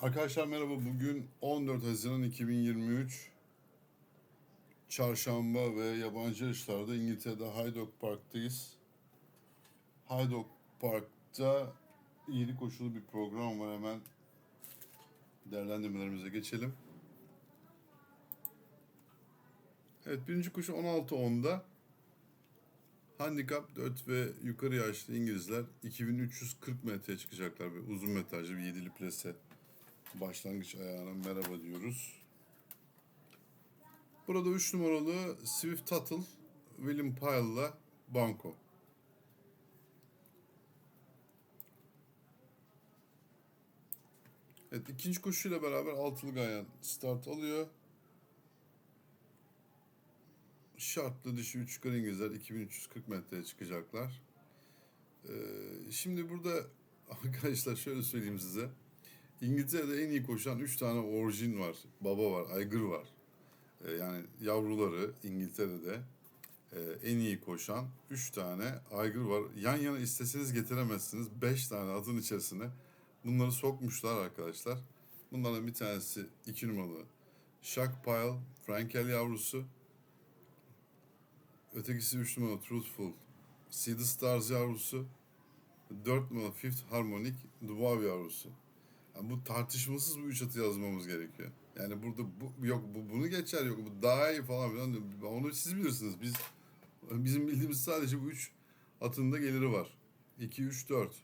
Arkadaşlar merhaba. Bugün 14 Haziran 2023 Çarşamba ve yabancı yarışlarda İngiltere'de Hyde Park'tayız. Hyde Park'ta iyili koşulu bir program var. Hemen değerlendirmelerimize geçelim. Evet birinci koşu 16.10'da Handikap 4 ve yukarı yaşlı İngilizler 2340 metreye çıkacaklar. Bir uzun metrajlı bir yedili plase başlangıç ayağına merhaba diyoruz. Burada 3 numaralı Swift Tuttle, William Pyle'la Banco. Evet ikinci koşuyla beraber altılı gayen start alıyor. Şartlı dişi 3 yukarı İngilizler 2340 metreye çıkacaklar. Ee, şimdi burada arkadaşlar şöyle söyleyeyim size. İngiltere'de en iyi koşan 3 tane orijin var. Baba var, aygır var. Ee, yani yavruları İngiltere'de e, en iyi koşan 3 tane aygır var. Yan yana isteseniz getiremezsiniz. 5 tane atın içerisine bunları sokmuşlar arkadaşlar. Bunlardan bir tanesi 2 numaralı Shark Pile, Frankel yavrusu. Ötekisi 3 numaralı Truthful, See the Stars yavrusu. 4 numaralı Fifth Harmonic, Duvav yavrusu. Yani bu tartışmasız bu üç atı yazmamız gerekiyor. Yani burada bu yok bu bunu geçer yok bu daha iyi falan filan diyor. onu siz bilirsiniz. Biz bizim bildiğimiz sadece bu üç atın da geliri var. 2 3 4.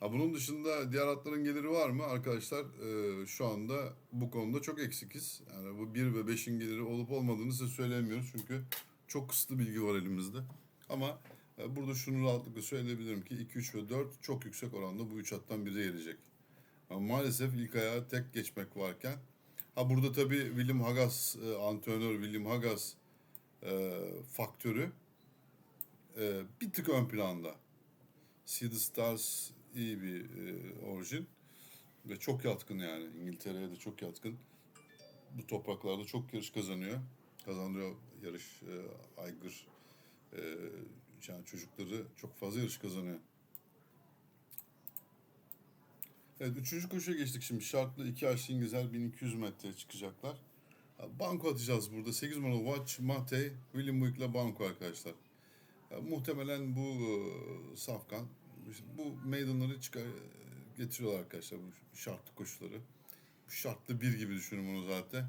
Ha bunun dışında diğer atların geliri var mı arkadaşlar? Ee, şu anda bu konuda çok eksikiz. Yani bu 1 ve 5'in geliri olup olmadığını size söylemiyoruz çünkü çok kısıtlı bilgi var elimizde. Ama e, burada şunu rahatlıkla söyleyebilirim ki 2 3 ve 4 çok yüksek oranda bu üç attan biri gelecek. Ama maalesef ilk ayağa tek geçmek varken ha burada tabii William Hagas e, antrenör William Hagas e, faktörü e, bir tık ön planda. See the Stars iyi bir e, orijin ve çok yatkın yani İngiltere'ye de çok yatkın. Bu topraklarda çok yarış kazanıyor. Kazanıyor yarış e, aygır e, yani çocukları çok fazla yarış kazanıyor. Evet üçüncü koşuya geçtik şimdi. Şartlı iki yaşlı İngilizler 1200 metreye çıkacaklar. Banko atacağız burada. 8 numaralı Watch, Matey, William Buick'la Banko arkadaşlar. Ya, muhtemelen bu e, safkan bu meydanları çıkar, getiriyorlar arkadaşlar bu şartlı koşuları. Bu şartlı bir gibi düşünün bunu zaten.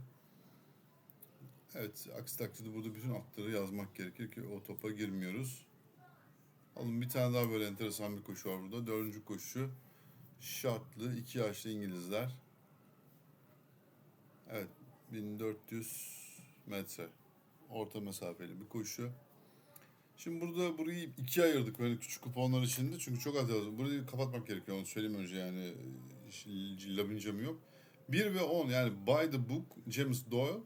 Evet aksi takdirde burada bütün atları yazmak gerekir ki o topa girmiyoruz. Alın bir tane daha böyle enteresan bir koşu var burada. Dördüncü koşu şartlı iki yaşlı İngilizler. Evet 1400 metre orta mesafeli bir koşu. Şimdi burada burayı ikiye ayırdık böyle küçük kuponlar içinde çünkü çok az yazdım. Burayı kapatmak gerekiyor onu söyleyeyim önce yani labincam yok. 1 ve 10 yani By the Book James Doyle,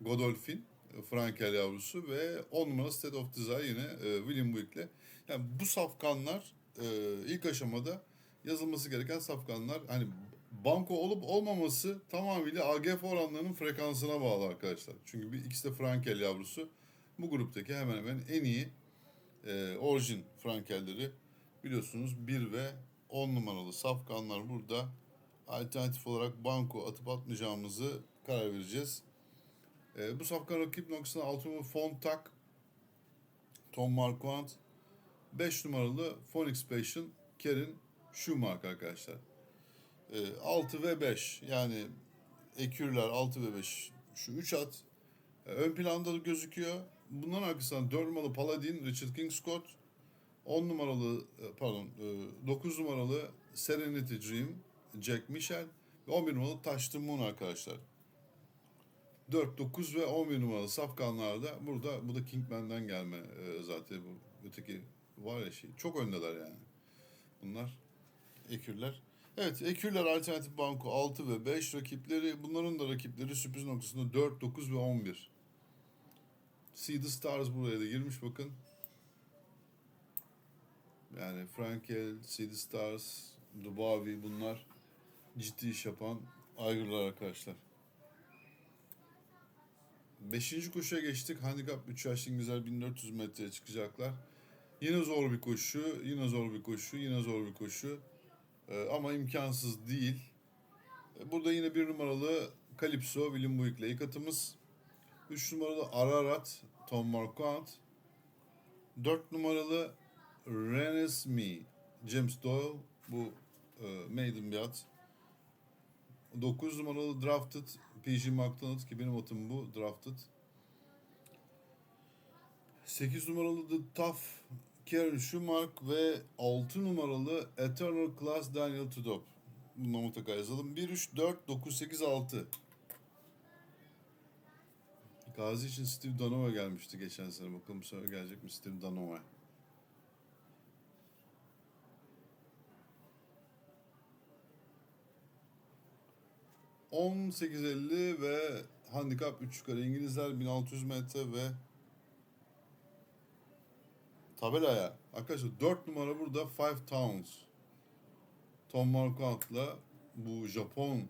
Godolphin, Frankel yavrusu ve 10 numara State of Desire yine e, William Buick'le. Yani bu safkanlar e, ilk aşamada yazılması gereken safkanlar. Hani banko olup olmaması tamamıyla AGF oranlarının frekansına bağlı arkadaşlar. Çünkü bir ikisi de Frankel yavrusu. Bu gruptaki hemen hemen en iyi e, orijin Frankelleri biliyorsunuz 1 ve 10 numaralı safkanlar burada. Alternatif olarak banko atıp atmayacağımızı karar vereceğiz. E, bu safkan rakip noktasında 6 numaralı Fontak, Tom Marquand, 5 numaralı Phoenix Passion, Kerin Schumacher arkadaşlar. E, 6 ve 5 yani ekürler 6 ve 5 şu 3 at e, ön planda da gözüküyor. Bunların arkasından 4 numaralı Paladin Richard King Scott 10 numaralı e, pardon 9 numaralı Serenity Dream Jack Michel ve 11 numaralı the Moon arkadaşlar. 4, 9 ve 11 numaralı safkanlarda burada bu da Kingman'den gelme e, zaten bu öteki var ya şey çok öndeler yani. Bunlar ekürler. Evet ekürler alternatif banko 6 ve 5 rakipleri bunların da rakipleri sürpriz noktasında 4, 9 ve 11. See the Stars buraya da girmiş bakın. Yani Frankel, See the Stars, Dubavi bunlar ciddi iş yapan aygırlar arkadaşlar. Beşinci koşuya geçtik. Handikap 3 yaşlı İngilizler 1400 metreye çıkacaklar. Yine zor bir koşu, yine zor bir koşu, yine zor bir koşu. Ee, ama imkansız değil. E, Burada yine bir numaralı Calypso William Buick ile ilk atımız. 3 numaralı Ararat Tom Marquardt. 4 numaralı Renes Me James Doyle. Bu e, maiden bir at. 9 numaralı Drafted PG McDonald ki benim atım bu Drafted. 8 numaralı The Tough Karen Schumacher ve 6 numaralı Eternal Class Daniel Tudop. Bunu mutlaka yazalım. 1, 3, 4, 9, 8, 6. Gazi için Steve Danova gelmişti geçen sene. Bakalım sefer gelecek mi Steve Danova? ...18.50 ve handikap 3 yukarı İngilizler 1600 metre ve tabelaya arkadaşlar 4 numara burada Five Towns. Tom Marquardt'la bu Japon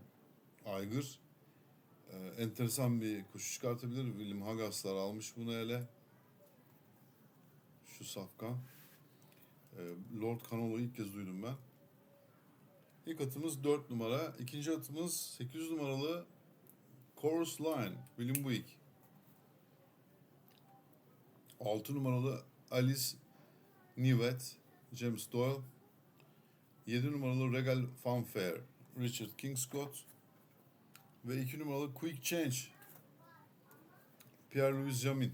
aygır e, enteresan bir koşu çıkartabilir. William Hagaslar almış bunu ele. Şu safkan. E, Lord Canolo'yu ilk kez duydum ben. İlk atımız 4 numara. İkinci atımız 800 numaralı Chorus Line. William Buick. 6 numaralı Alice Nivet. James Doyle. 7 numaralı Regal Fanfare. Richard Kingscott. Ve 2 numaralı Quick Change. Pierre-Louis Jamin.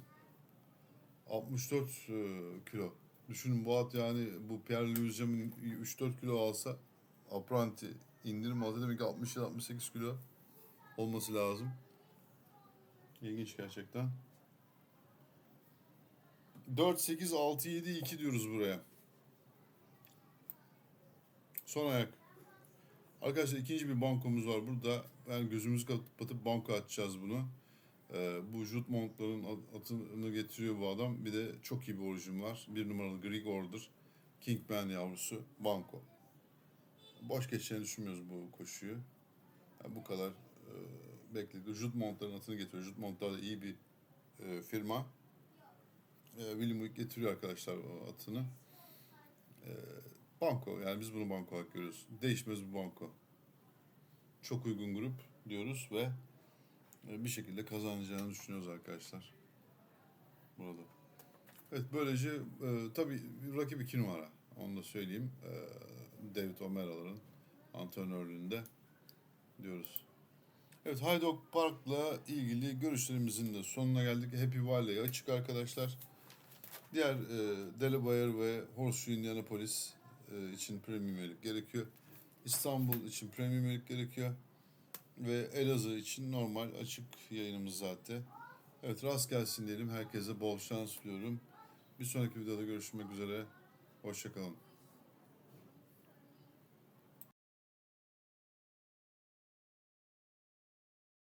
64 e, kilo. Düşünün bu at yani bu Pierre-Louis Jamin 3-4 kilo alsa Apranti indirim alsa demek ki 67-68 kilo olması lazım. İlginç gerçekten. 4, 8, 6, 7, 2 diyoruz buraya. Son ayak. Arkadaşlar ikinci bir bankomuz var burada. Yani gözümüzü kapatıp banka açacağız bunu. Ee, bu Jut Mont'ların atını getiriyor bu adam. Bir de çok iyi bir orijin var. Bir numaralı Grigor'dur. Kingman yavrusu. Banko. Boş geçeceğini düşünmüyoruz bu koşuyu. Yani bu kadar e, bekledik. Jut Mont'ların atını getiriyor. Jut Mont'lar da iyi bir e, firma. E, William Wick getiriyor arkadaşlar o atını. E, banko yani biz bunu banko olarak görüyoruz. Değişmez bir banko. Çok uygun grup diyoruz ve e, bir şekilde kazanacağını düşünüyoruz arkadaşlar. Burada. Evet böylece e, tabii rakip iki numara. Onu da söyleyeyim. E, David O'Mera'ların antrenörlüğünde diyoruz. Evet Haydok Park'la ilgili görüşlerimizin de sonuna geldik. Happy Valley açık arkadaşlar. Diğer e, Delaware ve Horseshoe Indianapolis e, için premium üyelik gerekiyor. İstanbul için premium üyelik gerekiyor. Ve Elazığ için normal açık yayınımız zaten. Evet rast gelsin diyelim. Herkese bol şans diliyorum. Bir sonraki videoda görüşmek üzere. Hoşçakalın.